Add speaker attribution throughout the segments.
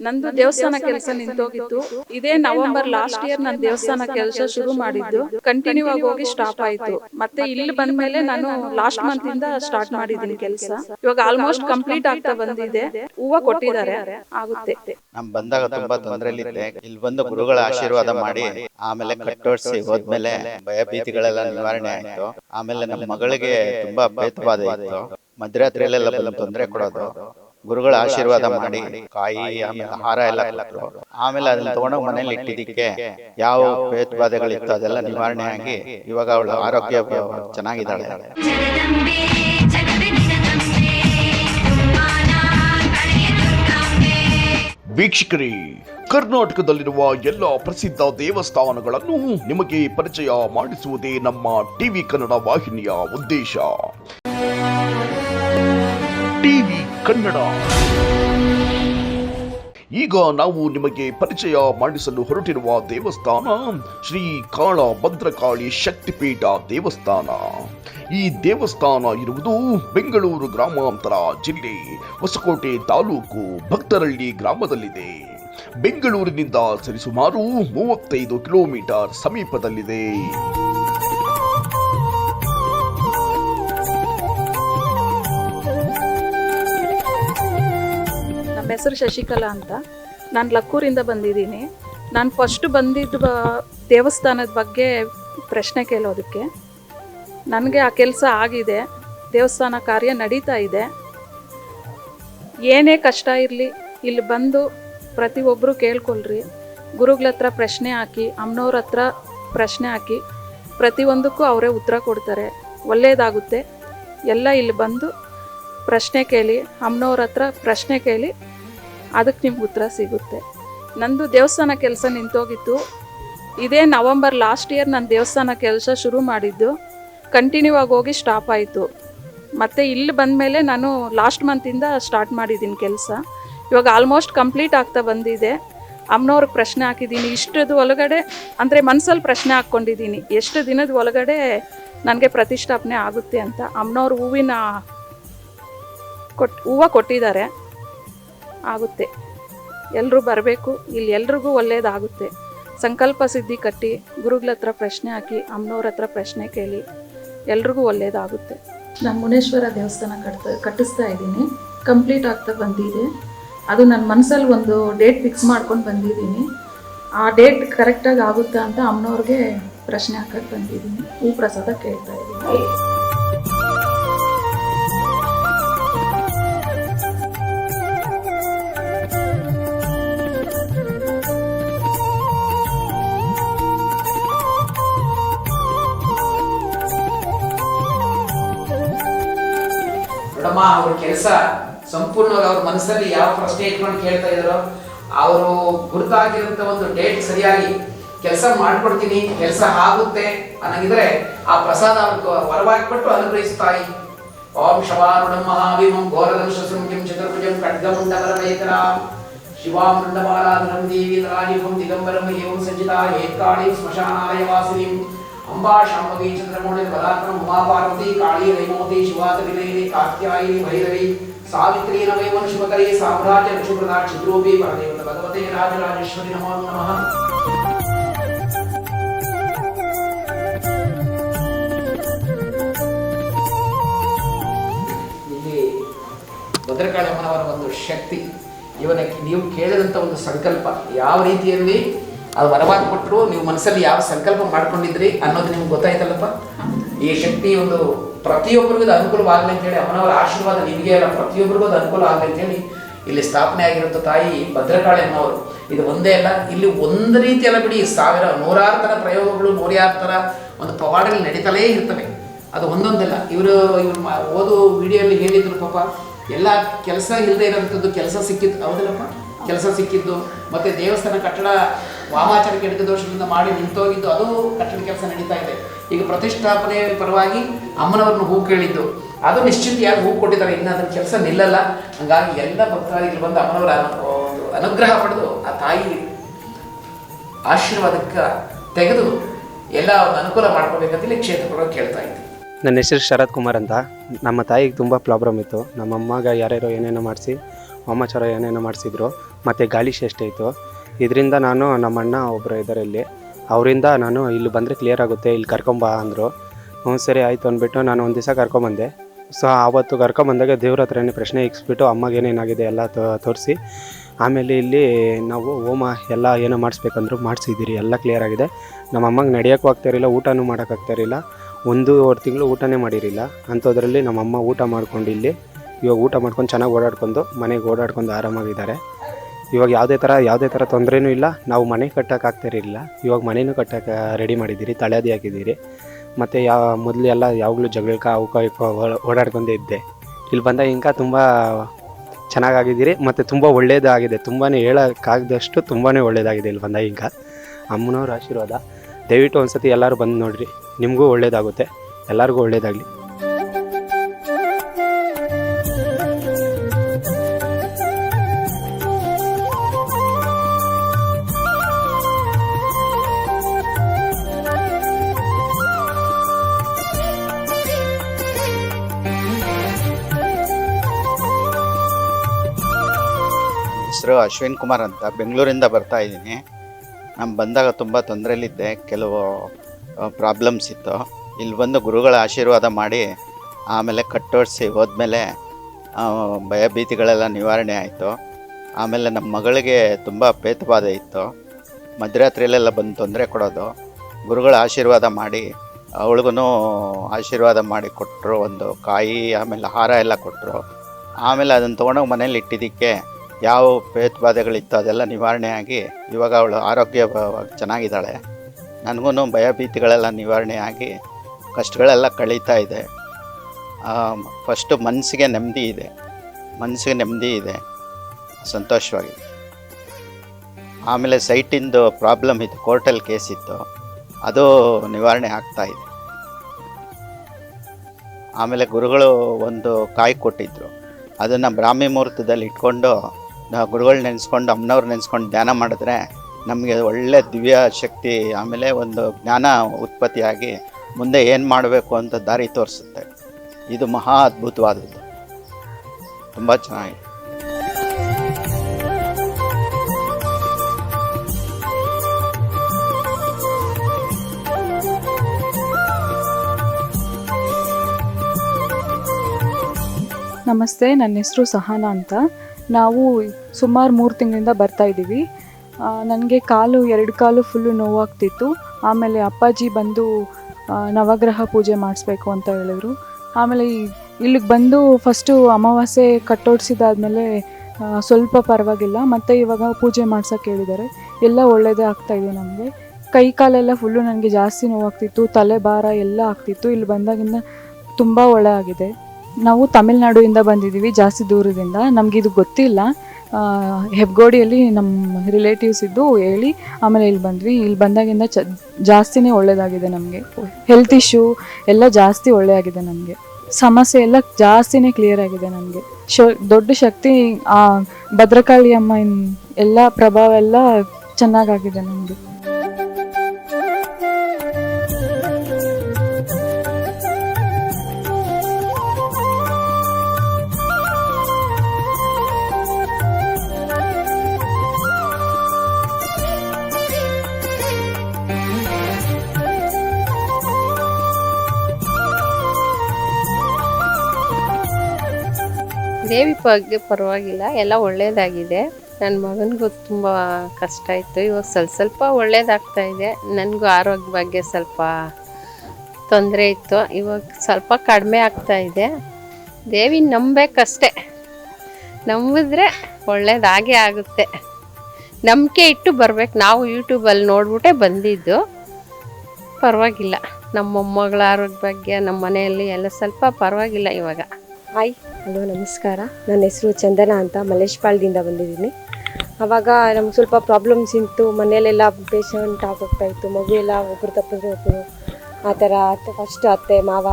Speaker 1: ನಂದು ದೇವಸ್ಥಾನ ಕೆಲಸ ನಿಂತೋಗಿತ್ತು. ಇದೇ ನವೆಂಬರ್ ಲಾಸ್ಟ್ ಇಯರ್ ನಾನು ದೇವಸ್ಥಾನ ಕೆಲಸ ಶುರು ಮಾಡಿದ್ದು. ಕಂಟಿನ್ಯೂ ಆಗಿ ಹೋಗಿ ಸ್ಟಾಪ್ ಆಯ್ತು. ಮತ್ತೆ ಇಲ್ಲಿ ಬಂದ್ಮೇಲೆ ನಾನು ಲಾಸ್ಟ್ ಮಂತ್ ಇಂದ ಸ್ಟಾರ್ಟ್ ಮಾಡಿದ್ದೀನಿ ಕೆಲಸ. ಇವಾಗ ಆಲ್ಮೋಸ್ಟ್ ಕಂಪ್ಲೀಟ್ ಆಗ್ತಾ ಬಂದಿದೆ. ಹೂವ ಕೊಟ್ಟಿದ್ದಾರೆ. ಆಗುತ್ತೆ.
Speaker 2: ನಮ್ ಬಂದಾಗ ತುಂಬಾ ತೊಂದ್ರೆಲಿದ್ದೆ ಇಲ್ಲಿ ಬಂದು ಗುರುಗಳ ಆಶೀರ್ವಾದ ಮಾಡಿ ಆಮೇಲೆ ಕಟ್ಟೋಡ್ಸಿ ಹೋದ್ಮೇಲೆ ಭಯಭೀತಿಗಳೆಲ್ಲ ನಿವಾರಣೆ ಆಯ್ತು. ಆಮೇಲೆ ನಮ್ಮ ಮಗಳಿಗೆ ತುಂಬಾ ಭೇದವಾದ ಇತ್ತು. ಮಧ್ಯರಾತ್ರಿಯಲ್ಲೆಲ್ಲ ಬಂದು ತೊಂದರೆ ಕೊಡೋದು. ಗುರುಗಳ ಆಶೀರ್ವಾದ ಮಾಡಿ ಕಾಯಿ ಆಮೇಲೆ ಹಾರ ಎಲ್ಲ ಕೊಟ್ಟರು. ಆಮೇಲೆ ಅದನ್ನ ತಗೊಂಡೋಗಿ ಮನೇಲಿ ಇಟ್ಟಿದ್ದಕ್ಕೆ ಯಾವ ಭೇದಬಾಧೆಗಳಿತ್ತು ಅದೆಲ್ಲ ನಿವಾರಣೆ ಆಗಿ ಇವಾಗ ಅವಳು ಆರೋಗ್ಯ ಚೆನ್ನಾಗಿದ್ದಾಳೆ.
Speaker 3: ವೀಕ್ಷಕರೇ ಕರ್ನಾಟಕದಲ್ಲಿರುವ ಎಲ್ಲ ಪ್ರಸಿದ್ಧ ದೇವಸ್ಥಾನಗಳನ್ನು ನಿಮಗೆ ಪರಿಚಯ ಮಾಡಿಸುವುದೇ ನಮ್ಮ ಟಿವಿ ಕನ್ನಡ ವಾಹಿನಿಯ ಉದ್ದೇಶ. ಟಿವಿ ಕನ್ನಡ. ಈಗ ನಾವು ನಿಮಗೆ ಪರಿಚಯ ಮಾಡಿಸಲು ಹೊರಟಿರುವ ದೇವಸ್ಥಾನ ಶ್ರೀ ಕಾಳ ಭದ್ರಕಾಳಿ ಶಕ್ತಿಪೀಠ ದೇವಸ್ಥಾನ. ಈ ದೇವಸ್ಥಾನ ಇರುವುದು ಬೆಂಗಳೂರು ಗ್ರಾಮಾಂತರ ಜಿಲ್ಲೆ ಹೊಸಕೋಟೆ ತಾಲೂಕು ಭಕ್ತರಳ್ಳಿ ಗ್ರಾಮದಲ್ಲಿದೆ. ಬೆಂಗಳೂರಿನಿಂದ ಸರಿಸುಮಾರು ಮೂವತ್ತೈದು ಕಿಲೋಮೀಟರ್ ಸಮೀಪದಲ್ಲಿದೆ.
Speaker 1: ಹೆಸರು ಶಶಿಕಲಾ ಅಂತ. ನಾನು ಲಕ್ಕೂರಿಂದ ಬಂದಿದ್ದೀನಿ. ನಾನು ಫಸ್ಟ್ ಬಂದಿದ್ದ ದೇವಸ್ಥಾನದ ಬಗ್ಗೆ ಪ್ರಶ್ನೆ ಕೇಳೋದಕ್ಕೆ. ನನಗೆ ಆ ಕೆಲಸ ಆಗಿದೆ. ದೇವಸ್ಥಾನ ಕಾರ್ಯ ನಡೀತಾ ಇದೆ. ಏನೇ ಕಷ್ಟ ಇರಲಿ, ಇಲ್ಲಿ ಬಂದು ಪ್ರತಿಯೊಬ್ಬರು ಕೇಳ್ಕೊಳ್ರಿ. ಗುರುಗಳ ಹತ್ರ ಪ್ರಶ್ನೆ ಹಾಕಿ ಅಮ್ಮನವ್ರ ಹತ್ರ ಪ್ರಶ್ನೆ ಹಾಕಿ ಪ್ರತಿಯೊಂದಕ್ಕೂ ಅವರೇ ಉತ್ತರ ಕೊಡ್ತಾರೆ. ಒಳ್ಳೆಯದಾಗುತ್ತೆ ಎಲ್ಲ ಇಲ್ಲಿ ಬಂದು ಪ್ರಶ್ನೆ ಕೇಳಿ ಅಮ್ಮನವ್ರ ಹತ್ರ ಪ್ರಶ್ನೆ ಕೇಳಿ ಅದಕ್ಕೆ ನಿಮ್ಗೆ ಉತ್ತರ ಸಿಗುತ್ತೆ. ನಂದು ದೇವಸ್ಥಾನ ಕೆಲಸ ನಿಂತೋಗಿತ್ತು. ಇದೇ ನವಂಬರ್ ಲಾಸ್ಟ್ ಇಯರ್ ನಾನು ದೇವಸ್ಥಾನ ಕೆಲಸ ಶುರು ಮಾಡಿದ್ದು. ಕಂಟಿನ್ಯೂ ಆಗಿ ಹೋಗಿ ಸ್ಟಾಪ್ ಆಯಿತು. ಮತ್ತು ಇಲ್ಲಿ ಬಂದಮೇಲೆ ನಾನು ಲಾಸ್ಟ್ ಮಂತಿಂದ ಸ್ಟಾರ್ಟ್ ಮಾಡಿದ್ದೀನಿ ಕೆಲಸ. ಇವಾಗ ಆಲ್ಮೋಸ್ಟ್ ಕಂಪ್ಲೀಟ್ ಆಗ್ತಾ ಬಂದಿದೆ. ಅಮ್ಮನವ್ರಿಗೆ ಪ್ರಶ್ನೆ ಹಾಕಿದ್ದೀನಿ. ಇಷ್ಟದ ಒಳಗಡೆ ಅಂದರೆ ಮನಸ್ಸಲ್ಲಿ ಪ್ರಶ್ನೆ ಹಾಕ್ಕೊಂಡಿದ್ದೀನಿ. ಎಷ್ಟು ದಿನದ ಒಳಗಡೆ ನನಗೆ ಪ್ರತಿಷ್ಠಾಪನೆ ಆಗುತ್ತೆ ಅಂತ. ಅಮ್ಮನವ್ರು ಹೂವಿನ ಕೊಟ್ ಹೂವು ಕೊಟ್ಟಿದ್ದಾರೆ. ಆಗುತ್ತೆ. ಎಲ್ಲರೂ ಬರಬೇಕು, ಇಲ್ಲಿ ಎಲ್ರಿಗೂ ಒಳ್ಳೆಯದಾಗುತ್ತೆ ಸಂಕಲ್ಪ ಸಿದ್ಧಿ ಕಟ್ಟಿ, ಗುರುಗಳ ಹತ್ರ ಪ್ರಶ್ನೆ ಹಾಕಿ, ಅಮ್ಮನವ್ರ ಹತ್ರ ಪ್ರಶ್ನೆ ಕೇಳಿ, ಎಲ್ರಿಗೂ ಒಳ್ಳೆಯದಾಗುತ್ತೆ ನಾನು ಮುನೇಶ್ವರ ದೇವಸ್ಥಾನ ಕಟ್ತ, ಕಟ್ಟಿಸ್ತಾ ಇದ್ದೀನಿ. ಕಂಪ್ಲೀಟ್ ಆಗ್ತಾ ಬಂದಿದೆ. ಅದು ನನ್ನ ಮನಸ್ಸಲ್ಲಿ ಒಂದು ಡೇಟ್ ಫಿಕ್ಸ್ ಮಾಡ್ಕೊಂಡು ಬಂದಿದ್ದೀನಿ. ಆ ಡೇಟ್ ಕರೆಕ್ಟಾಗಿ ಆಗುತ್ತಾ ಅಂತ ಅಮ್ಮನವ್ರಿಗೆ ಪ್ರಶ್ನೆ ಹಾಕಕ್ಕೆ ಬಂದಿದ್ದೀನಿ. ಹೂ ಪ್ರಸಾದ ಕೇಳ್ತಾ ಇದ್ದೀನಿ.
Speaker 4: ಕೆಲಸ ಸಂಪೂರ್ಣವಾಗಿ ಅವ್ರ ಮನಸ್ಸಲ್ಲಿ ಯಾವ ಪ್ರಶ್ನೆ ಇಟ್ಕೊಂಡು ಕೇಳ್ತಾ ಇದ್ರು ಅವರು ಗುರುತಾಗಿರುವಂಥ ಒಂದು ಡೇಟ್ ಸರಿಯಾಗಿ ಕೆಲಸ ಮಾಡ್ಕೊಡ್ತೀನಿ, ಕೆಲಸ ಆಗುತ್ತೆ ಅನ್ನಂಗಿದ್ರೆ ಆ ಪ್ರಸಾದ ಅವ್ರಿಗೆ ವರವಾಗಿ ಕೊಟ್ಟು ಅನುಗ್ರಹಿಸ್ತಾಯಿ ಓಂ ಶವಾರುಣಂ ಮಹಾಭೀಮಂ ಘೋರದರ್ಶಸಂಖ್ಯಂ ಚತುರ್ಭುಜಂ ಖಡ್ಗಮುಂಡಬಲವೇತರ ಶಿವಾಮೃಂಡಮಾಲಾಧನಂ ದೇವಿ ನಾರಿಭಂ ದಿಗಂಬರಂ ಏವಂ ಸಂಚಿತಾ ಏಕಾಳಿ ಸ್ಮಶಾನಾಲಯ ವಾಸಿನಿಂ. ಅಂಬಾ ಶಾಂಭವಿ ಚಂದ್ರಮೌಳಿ ಬಲಾತ್ಮಂ ಉಮಾಪಾರ್ವತಿ ಕಾಳಿ ಶಿವಾತ ಶಿವಾತವಿಲಯಿನಿ ಕಾತ್ಯಾಯಿನಿ, ಭೈರವಿ, ಸಾವಿತ್ರಿ ನವೈವಂ ಶಿವಕರಿ, ಸಾಮ್ರಾಜ್ಯ ಲಕ್ಷ್ಮೀಪ್ರದಾ ಚಿದ್ರೂಪಿ ಪರದೇವತ ಭಗವತೆ, ರಾಜರಾಜೇಶ್ವರಿ ನಮೋ ನಮಃ. ಇಲ್ಲಿ ಭದ್ರಕಾಳಿ ಅಮ್ಮನವರ ಒಂದು ಶಕ್ತಿ, ಇವನಕ್ಕೆ ನೀವು ಕೇಳಿದಂಥ ಒಂದು ಸಂಕಲ್ಪ, ಯಾವ ರೀತಿಯಲ್ಲಿ ಅದು ವರವಾಗಿ ಕೊಟ್ಟರು ನೀವು ಮನಸ್ಸಲ್ಲಿ ಯಾವ ಸಂಕಲ್ಪ ಮಾಡ್ಕೊಂಡಿದ್ರಿ ಅನ್ನೋದು ನಿಮ್ಗೆ ಗೊತ್ತಾಯ್ತಲ್ಲಪ್ಪ? ಈ ಶಕ್ತಿ ಒಂದು ಪ್ರತಿಯೊಬ್ಬರಿಗೂ ಅದು ಅನುಕೂಲವಾಗಲಿ ಅಂತೇಳಿ ಅಮ್ಮನವರ ಆಶೀರ್ವಾದ ನಿಮಗೆ ಅಲ್ಲ, ಪ್ರತಿಯೊಬ್ಬರಿಗೂ ಅದು ಅನುಕೂಲ ಆಗಲಿ ಅಂತೇಳಿ ಇಲ್ಲಿ ಸ್ಥಾಪನೆ ಆಗಿರುವಂಥ ತಾಯಿ ಭದ್ರಕಾಳಿ ಅಮ್ಮನವರು. ಇದು ಒಂದೇ ಅಲ್ಲ, ಇಲ್ಲಿ ಒಂದು ರೀತಿ ಅಲ್ಲ ಬಿಡಿ, ಸಾವಿರ, ನೂರಾರು ಥರ ಪ್ರಯೋಗಗಳು, ನೂರಾರು ಥರ ಒಂದು ಪವಾಡಗಳು ನಡೀತಲೇ ಇರ್ತವೆ. ಅದು ಒಂದೊಂದಲ್ಲ. ಇವರು, ಇವ್ರು ಓದು ವಿಡಿಯೋಲ್ಲಿ ಹೇಳಿದ್ರು ಪಾಪ, ಎಲ್ಲ ಕೆಲಸ ಇಲ್ಲದೆ ಇರೋಂಥದ್ದು, ಕೆಲಸ ಸಿಕ್ಕಿದ್ದು, ಹೌದಲ್ಲಪ್ಪ? ಕೆಲಸ ಸಿಕ್ಕಿದ್ದು, ಮತ್ತು ದೇವಸ್ಥಾನ ಕಟ್ಟಡ ವಾಮಾಚಾರ ಕೆಡಕ ದೋಷದಿಂದ ಮಾಡಿ ನಿಂತೋಗಿದ್ದು ಅದು ಕಟ್ಟಡ ಕೆಲಸ ನಡೀತಾ ಇದೆ. ಈಗ ಪ್ರತಿಷ್ಠಾಪನೆ ಪರವಾಗಿ ಅಮ್ಮನವ್ರನ್ನ ಹೂ ಕೇಳಿದ್ದು. ಅದು ನಿಶ್ಚಿತ ಯಾರು ಹೂ ಕೊಟ್ಟಿದ್ದಾರೆ. ಇನ್ನು ಅದರ ಕೆಲಸ ನಿಲ್ಲಲ್ಲ. ಹಂಗಾಗಿ ಎಲ್ಲ ಭಕ್ತಾದಿಗಳು ಬಂದು ಅಮ್ಮನವರ ಒಂದು ಅನುಗ್ರಹ ಪಡೆದು ಆ ತಾಯಿ ಆಶೀರ್ವಾದಕ್ಕೆ ತೆಗೆದು ಎಲ್ಲ ಅನುಕೂಲ ಮಾಡ್ಕೋಬೇಕಂತೇಳಿ ಕ್ಷೇತ್ರಗಳು ಕೇಳ್ತಾ ಇದ್ದೆ.
Speaker 5: ನನ್ನ ಹೆಸರು ಶರತ್ ಕುಮಾರ್ ಅಂತ. ನಮ್ಮ ತಾಯಿಗೆ ತುಂಬ ಪ್ರಾಬ್ಲಮ್ ಇತ್ತು. ನಮ್ಮ ಅಮ್ಮಗ ಯಾರ್ಯಾರೋ ಏನೇನೋ ಮಾಡಿಸಿ, ವಾಮಾಚಾರ ಏನೇನೋ ಮಾಡಿಸಿದ್ರು. ಮತ್ತು ಗಾಳಿ ಶ್ರೇಷ್ಠ ಇತ್ತು. ಇದರಿಂದ ನಾನು ನಮ್ಮ ಅಣ್ಣ ಒಬ್ಬರು ಇದ್ದಾರೆ ಇಲ್ಲಿ. ಅವರಿಂದ ನಾನು ಇಲ್ಲಿ ಬಂದರೆ ಕ್ಲಿಯರ್ ಆಗುತ್ತೆ, ಇಲ್ಲಿ ಕರ್ಕೊಂಬ ಅಂದರು. ಹ್ಞೂ ಸರಿ ಆಯಿತು ಅಂದ್ಬಿಟ್ಟು ನಾನು ಒಂದು ದಿವಸ ಕರ್ಕೊಂಬಂದೆ ಸೊ ಆವತ್ತು ಕರ್ಕೊಂಬಂದಾಗ ದೇವ್ರ ಹತ್ರನೇ ಪ್ರಶ್ನೆ ಇಕ್ಸ್ಬಿಟ್ಟು ಅಮ್ಮಗೆ ಏನೇನಾಗಿದೆ ಎಲ್ಲ ತೋರಿಸಿ. ಆಮೇಲೆ ಇಲ್ಲಿ ನಾವು ಹೋಮ ಎಲ್ಲ ಏನೋ ಮಾಡಿಸ್ಬೇಕಂದ್ರು ಮಾಡಿಸಿದ್ದೀರಿ, ಎಲ್ಲ ಕ್ಲಿಯರ್ ಆಗಿದೆ. ನಮ್ಮ ಅಮ್ಮಗೆ ನಡೆಯೋಕ್ಕೂ ಆಗ್ತಾಯಿರಲಿಲ್ಲ ಊಟನೂ ಮಾಡೋಕ್ಕಾಗ್ತಾಯಿರಲಿಲ್ಲ ಒಂದೂವರೆ ತಿಂಗಳು ಊಟನೇ ಮಾಡಿರಲಿಲ್ಲ. ಅಂಥದ್ರಲ್ಲಿ ನಮ್ಮಮ್ಮ ಊಟ ಮಾಡ್ಕೊಂಡು ಇಲ್ಲಿ, ಇವಾಗ ಊಟ ಮಾಡ್ಕೊಂಡು ಚೆನ್ನಾಗಿ ಓಡಾಡ್ಕೊಂಡು ಮನೆಗೆ ಓಡಾಡ್ಕೊಂಡು ಆರಾಮಾಗಿದ್ದಾರೆ. ಇವಾಗ ಯಾವುದೇ ಥರ ಯಾವುದೇ ಥರ ತೊಂದರೆನೂ ಇಲ್ಲ. ನಾವು ಮನೆ ಕಟ್ಟೋಕ್ಕಾಗ್ತಿರಲಿಲ್ಲ ಇವಾಗ ಮನೆಯೂ ಕಟ್ಟೋಕೆ ರೆಡಿ ಮಾಡಿದ್ದೀರಿ, ತಳೆದಿ ಹಾಕಿದ್ದೀರಿ. ಮತ್ತು ಯಾವ ಮೊದಲು ಎಲ್ಲ ಯಾವಾಗಲೂ ಜಗಳಕ ಅವಕ ಇವಕ್ಕ ಬಂದೇ ಓಡಾಡ್ಕೊಂಡೇ ಇದ್ದೆ. ಇಲ್ಲಿ ಬಂದಾಗ ಇಂಕ ತುಂಬ ಚೆನ್ನಾಗಾಗಿದ್ದೀರಿ, ಮತ್ತು ತುಂಬ ಒಳ್ಳೆಯದಾಗಿದೆ ತುಂಬಾ ಹೇಳೋಕ್ಕಾಗದಷ್ಟು ತುಂಬಾ ಒಳ್ಳೆಯದಾಗಿದೆ ಇಲ್ಲಿ ಬಂದಾಗ ಇಂಕ. ಅಮ್ಮನವ್ರ ಆಶೀರ್ವಾದ. ದಯವಿಟ್ಟು ಒಂದ್ಸತಿ ಎಲ್ಲರೂ ಬಂದು ನೋಡಿರಿ. ನಿಮಗೂ ಒಳ್ಳೇದಾಗುತ್ತೆ. ಎಲ್ಲರಿಗೂ ಒಳ್ಳೆಯದಾಗಲಿ
Speaker 2: ಹೆಸರು ಅಶ್ವಿನ್ ಕುಮಾರ್ ಅಂತ ಬೆಂಗಳೂರಿಂದ ಬರ್ತಾ ಇದ್ದೀನಿ. ನಾನು ಬಂದಾಗ ತುಂಬ ತೊಂದರೆಯಲ್ಲಿದ್ದೆ ಕೆಲವು ಪ್ರಾಬ್ಲಮ್ಸ್ ಇತ್ತು. ಇಲ್ಲಿ ಬಂದು ಗುರುಗಳ ಆಶೀರ್ವಾದ ಮಾಡಿ ಆಮೇಲೆ ಕಟ್ಟೋಡಿಸಿ ಹೋದ್ಮೇಲೆ ಭಯಭೀತಿಗಳೆಲ್ಲ ಭಯ ಭೀತಿಗಳೆಲ್ಲ ನಿವಾರಣೆ ಆಯಿತು. ಆಮೇಲೆ ನಮ್ಮ ಮಗಳಿಗೆ ತುಂಬ ಭೇದಬಾಧೆ ಇತ್ತು. ಮಧ್ಯರಾತ್ರಿಯಲ್ಲೆಲ್ಲ ಬಂದು ತೊಂದರೆ ಕೊಡೋದು. ಗುರುಗಳ ಆಶೀರ್ವಾದ ಮಾಡಿ ಅವಳಿಗೂ ಆಶೀರ್ವಾದ ಮಾಡಿ ಕೊಟ್ಟರು ಒಂದು ಕಾಯಿ, ಆಮೇಲೆ ಹಾರ ಎಲ್ಲ ಕೊಟ್ಟರು ಆಮೇಲೆ ಅದನ್ನು ತೊಗೊಂಡೋಗಿ ಮನೇಲಿ ಇಟ್ಟಿದ್ದಕ್ಕೆ ಯಾವ ಭೇದಬಾಧೆಗಳಿತ್ತು ಅದೆಲ್ಲ ನಿವಾರಣೆ ಆಗಿ ಇವಾಗ ಅವಳು ಆರೋಗ್ಯ ಚೆನ್ನಾಗಿದ್ದಾಳೆ. ನನಗೂ ಭಯಭೀತಿಗಳೆಲ್ಲ ನಿವಾರಣೆ ಆಗಿ ಕಷ್ಟಗಳೆಲ್ಲ ಕಳೀತಾ ಇದೆ. ಫಸ್ಟು ಮನಸ್ಸಿಗೆ ನೆಮ್ಮದಿ ಇದೆ. ಮನಸ್ಸಿಗೆ ನೆಮ್ಮದಿ ಇದೆ. ಸಂತೋಷವಾಗಿದೆ. ಆಮೇಲೆ ಸೈಟಿಂದು ಪ್ರಾಬ್ಲಮ್ ಇತ್ತು ಕೋರ್ಟಲ್ಲಿ ಕೇಸ್ ಇತ್ತು. ಅದು ನಿವಾರಣೆ ಆಗ್ತಾ ಇದೆ. ಆಮೇಲೆ ಗುರುಗಳು ಒಂದು ಕಾಯಿ ಕೊಟ್ಟಿದ್ದರು ಅದನ್ನು ಬ್ರಾಹ್ಮಿ ಮುಹೂರ್ತದಲ್ಲಿ ಇಟ್ಕೊಂಡು ನಾವು ಗುರುಗಳು ನೆನೆಸ್ಕೊಂಡು ಅಮ್ಮನವ್ರು ನೆನೆಸ್ಕೊಂಡು ಧ್ಯಾನ ಮಾಡಿದ್ರೆ ನಮಗೆ ಒಳ್ಳೆ ದಿವ್ಯ ಶಕ್ತಿ, ಆಮೇಲೆ ಒಂದು ಜ್ಞಾನ ಉತ್ಪತ್ತಿಯಾಗಿ ಮುಂದೆ ಏನು ಮಾಡಬೇಕು ಅಂತ ದಾರಿ ತೋರಿಸುತ್ತೆ. ಇದು ಮಹಾ ಅದ್ಭುತವಾದದ್ದು. ತುಂಬ ಚೆನ್ನಾಗಿದೆ
Speaker 6: ನಮಸ್ತೆ, ನನ್ನ ಹೆಸರು ಸಹನಾ ಅಂತ. ನಾವು ಸುಮಾರು ಮೂರು ತಿಂಗಳಿಂದ ಬರ್ತಾ ಇದ್ದೀವಿ ನನಗೆ ಕಾಲು, ಎರಡು ಕಾಲು ಫುಲ್ಲು ನೋವಾಗ್ತಿತ್ತು. ಆಮೇಲೆ ಅಪ್ಪಾಜಿ ಬಂದು ನವಗ್ರಹ ಪೂಜೆ ಮಾಡಿಸ್ಬೇಕು ಅಂತ ಹೇಳಿದ್ರು. ಆಮೇಲೆ ಇಲ್ಲಿಗೆ ಬಂದು ಫಸ್ಟು ಅಮಾವಾಸ್ಯೆ ಕಟ್ಟೋಡಿಸಿದಾದ್ಮೇಲೆ ಸ್ವಲ್ಪ ಪರವಾಗಿಲ್ಲ. ಮತ್ತು ಇವಾಗ ಪೂಜೆ ಮಾಡ್ಸೋಕೆ ಹೇಳಿದ್ದಾರೆ. ಎಲ್ಲ ಒಳ್ಳೆಯದೇ ಆಗ್ತಾಯಿದೆ ನಮಗೆ. ಕೈ ಕಾಲೆಲ್ಲ ಫುಲ್ಲು ನನಗೆ ಜಾಸ್ತಿ ನೋವಾಗ್ತಿತ್ತು. ತಲೆ ಭಾರ ಎಲ್ಲ ಆಗ್ತಿತ್ತು. ಇಲ್ಲಿ ಬಂದಾಗಿಂದ ತುಂಬ ಒಳ್ಳೆ ಆಗಿದೆ. ನಾವು ತಮಿಳ್ನಾಡುವಿಂದ ಬಂದಿದ್ದೀವಿ, ಜಾಸ್ತಿ ದೂರದಿಂದ. ನಮಗಿದು ಗೊತ್ತಿಲ್ಲ. ಹೆಬ್ಗೋಡಿಯಲ್ಲಿ ನಮ್ಮ ರಿಲೇಟಿವ್ಸ್ ಇದ್ದು ಹೇಳಿ, ಆಮೇಲೆ ಇಲ್ಲಿ ಬಂದ್ವಿ. ಇಲ್ಲಿ ಬಂದಾಗಿಂದ ಚ, ಜಾಸ್ತಿನೇ ಒಳ್ಳೆಯದಾಗಿದೆ ನಮಗೆ. ಹೆಲ್ತ್ ಇಶ್ಯೂ ಎಲ್ಲ ಜಾಸ್ತಿ ಒಳ್ಳೆಯಾಗಿದೆ ನಮಗೆ. ಸಮಸ್ಯೆ ಎಲ್ಲ ಜಾಸ್ತಿನೇ ಕ್ಲಿಯರ್ ಆಗಿದೆ ನನಗೆ ಶ, ದೊಡ್ಡ ಶಕ್ತಿ ಭದ್ರಕಾಳಿ ಅಮ್ಮ ಇನ್- ಎಲ್ಲ ಪ್ರಭಾವ ಎಲ್ಲ ಚೆನ್ನಾಗಾಗಿದೆ ನನಗೆ
Speaker 7: ದೇವಿ ಬಗ್ಗೆ ಪರವಾಗಿಲ್ಲ, ಎಲ್ಲ ಒಳ್ಳೇದಾಗಿದೆ. ನನ್ನ ಮಗನಿಗೂ ತುಂಬ ಕಷ್ಟ ಇತ್ತು ಇವಾಗ ಸ್ವಲ್ಪ ಸ್ವಲ್ಪ ಒಳ್ಳೇದಾಗ್ತಾ ಇದೆ. ನನಗೂ ಆರೋಗ್ಯ ಬಗ್ಗೆ ಸ್ವಲ್ಪ ತೊಂದರೆ ಇತ್ತು. ಇವಾಗ ಸ್ವಲ್ಪ ಕಡಿಮೆ ಆಗ್ತಾ ಇದೆ. ದೇವಿ ನಂಬೇಕಷ್ಟೆ. ನಂಬಿದ್ರೆ ಒಳ್ಳೇದಾಗೇ ಆಗುತ್ತೆ. ನಂಬಿಕೆ ಇಟ್ಟು ಬರ್ಬೇಕು. ನಾವು ಯೂಟ್ಯೂಬಲ್ಲಿ ನೋಡ್ಬಿಟ್ಟೆ ಬಂದಿದ್ದು. ಪರವಾಗಿಲ್ಲ. ನಮ್ಮ ಮೊಮ್ಮಗಳ ಆರೋಗ್ಯ ಬಗ್ಗೆ, ನಮ್ಮ ಮನೆಯಲ್ಲಿ ಎಲ್ಲ ಸ್ವಲ್ಪ ಪರವಾಗಿಲ್ಲ ಇವಾಗ.
Speaker 8: ಹಾಯ್ ಹಲೋ, ನಮಸ್ಕಾರ. ನನ್ನ ಹೆಸರು ಚಂದನ ಅಂತ ಮಲೇಶ್ಪಾಳ್ದಿಂದ ಬಂದಿದ್ದೀನಿ. ಆವಾಗ ನಮ್ಗೆ ಸ್ವಲ್ಪ ಪ್ರಾಬ್ಲಮ್ಸ್ ಇತ್ತು. ಮನೆಯಲ್ಲೆಲ್ಲ ಪೇಷಂಟ್ ಆಗೋಗ್ತಾ ಇತ್ತು. ಮಗು ಎಲ್ಲ ಒಬ್ರು ತಪ್ಪಿದ್ರೆ ಒಬ್ಬರು ಆ ಥರ ಅತ್ತೆ ಫಸ್ಟ್ ಅತ್ತೆ, ಮಾವ,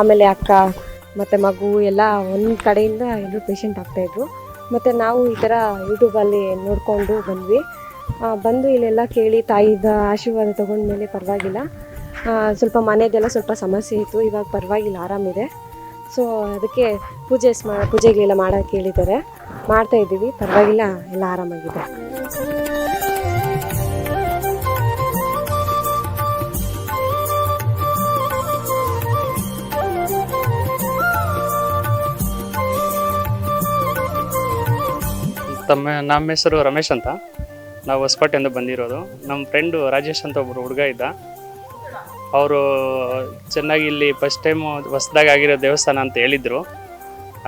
Speaker 8: ಆಮೇಲೆ ಅಕ್ಕ, ಮತ್ತು ಮಗು ಎಲ್ಲ ಒಂದು ಕಡೆಯಿಂದ ಎಲ್ಲರೂ ಪೇಷಂಟ್ ಆಗ್ತಾಯಿದ್ರು ಮತ್ತು ನಾವು ಈ ಥರ ಯೂಟ್ಯೂಬಲ್ಲಿ ನೋಡಿಕೊಂಡು ಬಂದ್ವಿ. ಬಂದು ಇಲ್ಲೆಲ್ಲ ಕೇಳಿ ತಾಯಿದ ಆಶೀರ್ವಾದ ತೊಗೊಂಡ್ಮೇಲೆ ಪರವಾಗಿಲ್ಲ. ಸ್ವಲ್ಪ ಮನೆಯದೆಲ್ಲ ಸ್ವಲ್ಪ ಸಮಸ್ಯೆ ಇತ್ತು. ಇವಾಗ ಪರವಾಗಿಲ್ಲ, ಆರಾಮಿದೆ. ಸೊ ಅದಕ್ಕೆ ಪೂಜೆ ಸ್ಮಾ ಪೂಜೆಗಳೆಲ್ಲ ಮಾಡೋಕ್ಕೆ ಹೇಳಿದ್ದಾರೆ. ಮಾಡ್ತಾ ಇದ್ದೀವಿ. ಪರವಾಗಿಲ್ಲ, ಎಲ್ಲ ಆರಾಮಾಗಿದೆ.
Speaker 9: ತಮ್ಮ, ನಮ್ಮ ಹೆಸರು ರಮೇಶ್ ಅಂತ. ನಾವು ಹೊಸಕೋಟೆಯಿಂದ ಬಂದಿರೋದು. ನಮ್ಮ ಫ್ರೆಂಡು ರಾಜೇಶ್ ಅಂತ ಒಬ್ಬರು ಹುಡುಗ ಇದ್ದ. ಅವರು ಚೆನ್ನಾಗಿ ಇಲ್ಲಿ ಫಸ್ಟ್ ಟೈಮ್ ಹೊಸ್ದಾಗಿ ಆಗಿರೋ ದೇವಸ್ಥಾನ ಅಂತ ಹೇಳಿದರು.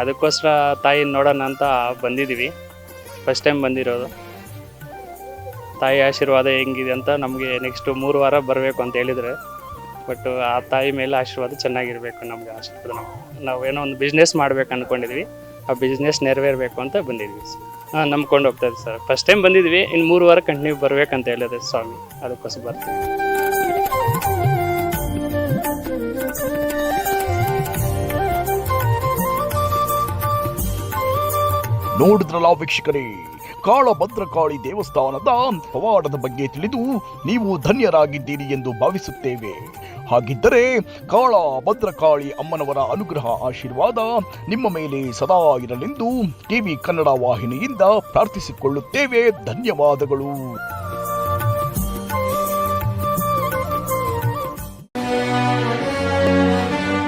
Speaker 9: ಅದಕ್ಕೋಸ್ಕರ ತಾಯಿ ನೋಡೋಣ ಅಂತ ಬಂದಿದ್ದೀವಿ ಫಸ್ಟ್ ಟೈಮ್ ಬಂದಿರೋದು. ತಾಯಿ ಆಶೀರ್ವಾದ ಹೆಂಗಿದೆ ಅಂತ ನಮಗೆ ನೆಕ್ಸ್ಟು ಮೂರು ವಾರ ಬರಬೇಕು ಅಂತ ಹೇಳಿದರೆ. ಬಟ್ ಆ ತಾಯಿ ಮೇಲೆ ಆಶೀರ್ವಾದ ಚೆನ್ನಾಗಿರಬೇಕು ನಮಗೆ ಆಶೀರ್ವಾದ. ನಾವು ಏನೋ ಒಂದು ಬಿಸ್ನೆಸ್ ಮಾಡ್ಬೇಕು ಅಂದ್ಕೊಂಡಿದ್ವಿ ಆ ಬಿಸ್ನೆಸ್ ನೆರವೇರಬೇಕು ಅಂತ ಬಂದಿದ್ವಿ. ಹಾಂ, ನಂಬ್ಕೊಂಡು ಹೋಗ್ತಾ ಸರ್. ಫಸ್ಟ್ ಟೈಮ್ ಬಂದಿದ್ವಿ. ಇನ್ನು ಮೂರು ವಾರ ಕಂಟಿನ್ಯೂ ಬರಬೇಕಂತ ಹೇಳಿದೆ ಸ್ವಾಮಿ. ಅದಕ್ಕೋಸ್ಕರ ಬರ್ತೀವಿ.
Speaker 3: ನೋಡಿದ್ರಲ್ಲ ವೀಕ್ಷಕರೇ? ಕಾಳಭದ್ರಕಾಳಿ ದೇವಸ್ಥಾನದ ಪವಾಡದ ಬಗ್ಗೆ ತಿಳಿದು ನೀವು ಧನ್ಯರಾಗಿದ್ದೀರಿ ಎಂದು ಭಾವಿಸುತ್ತೇವೆ. ಹಾಗಿದ್ದರೆ ಕಾಳ ಭದ್ರಕಾಳಿ ಅಮ್ಮನವರ ಅನುಗ್ರಹ ಆಶೀರ್ವಾದ ನಿಮ್ಮ ಮೇಲೆ ಸದಾ ಇರಲೆಂದು ಟಿವಿ ಕನ್ನಡ ವಾಹಿನಿಯಿಂದ ಪ್ರಾರ್ಥಿಸಿಕೊಳ್ಳುತ್ತೇವೆ. ಧನ್ಯವಾದಗಳು.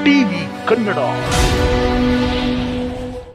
Speaker 3: ಟಿವಿ ಕನ್ನಡ.